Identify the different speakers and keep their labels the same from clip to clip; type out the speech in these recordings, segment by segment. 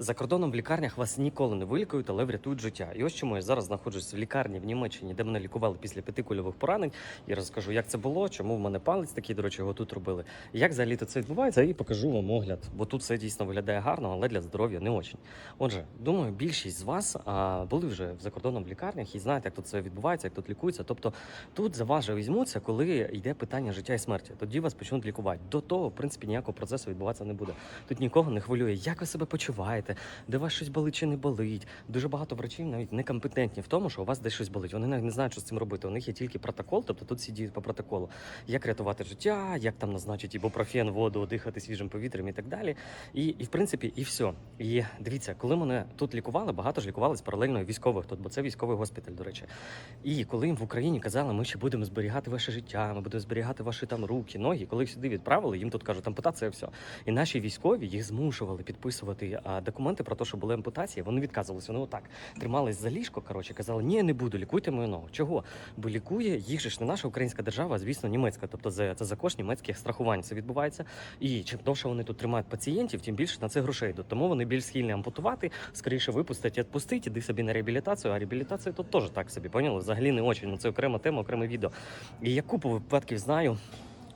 Speaker 1: За кордоном в лікарнях вас ніколи не вилікують, але врятують життя. І ось чому я зараз знаходжусь в лікарні в Німеччині, де мене лікували після п'яти кульових поранень. І розкажу, як це було, чому в мене палець такий, до речі, його тут робили. Як взагалі це відбувається, і покажу вам огляд, бо тут все дійсно виглядає гарно, але для здоров'я не очень. Отже, думаю, більшість з вас а, були вже за кордоном в лікарнях і знаєте, як тут це відбувається, як тут лікується. Тобто тут за вас же візьмуться, коли йде питання життя і смерті. Тоді вас почнуть лікувати. До того, в принципі, ніякого процесу відбуватися не буде. Тут нікого не хвилює, як ви себе почуваєте, де у вас щось болить чи не болить. Дуже багато врачів навіть некомпетентні в тому, що у вас десь щось болить. Вони навіть не знають, що з цим робити. У них є тільки протокол, тобто тут всі діють по протоколу. Як рятувати життя, як там назначити ібупрофен, воду, дихати свіжим повітрям і так далі. І, і в принципі, і все. І дивіться, коли мене тут лікували, багато ж лікувались паралельно військових тут, бо це військовий госпіталь, до речі. І коли їм в Україні казали, ми ще будемо зберігати ваше життя, ми будемо зберігати ваші там руки, ноги. Коли їх сюди відправили, їм тут кажуть, ампутація, все. І наші військові їх змушували підписувати а, документи про те, що були ампутації. Вони відказувалися. Вони отак тримались за ліжко. Коротше, казали, ні, не буду, лікуйте мою ногу. Чого? Бо лікує їх же ж не наша українська держава, а звісно, німецька. Тобто це, це за кошт німецьких страхувань це відбувається. І чим довше вони тут тримають пацієнтів, тим більше на це грошей йдуть. Тому вони більш схильні ампутувати, скоріше випустити, відпустити, іди собі на реабілітацію. А реабілітація тут теж так собі поняли. Взагалі не очень. Ну це окрема тема, окреме відео. І я купу випадків знаю.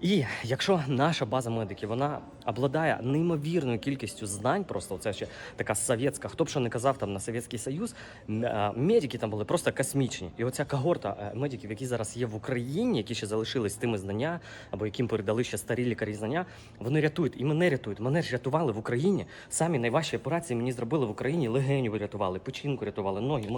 Speaker 1: І якщо наша база медиків вона обладає неймовірною кількістю знань, просто це ще така совєтська, хто б що не казав там на Совєтський Союз, медики там були просто космічні. І оця когорта е, медиків, які зараз є в Україні, які ще залишились тими знання, або яким передали ще старі лікарі знання, вони рятують і мене рятують. Мене ж рятували в Україні. Самі найважчі операції мені зробили в Україні. Легеню врятували, печінку рятували, ноги.